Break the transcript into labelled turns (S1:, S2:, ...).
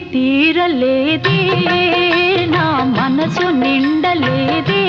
S1: తీరలేదే నా మనసు నిండలేదే.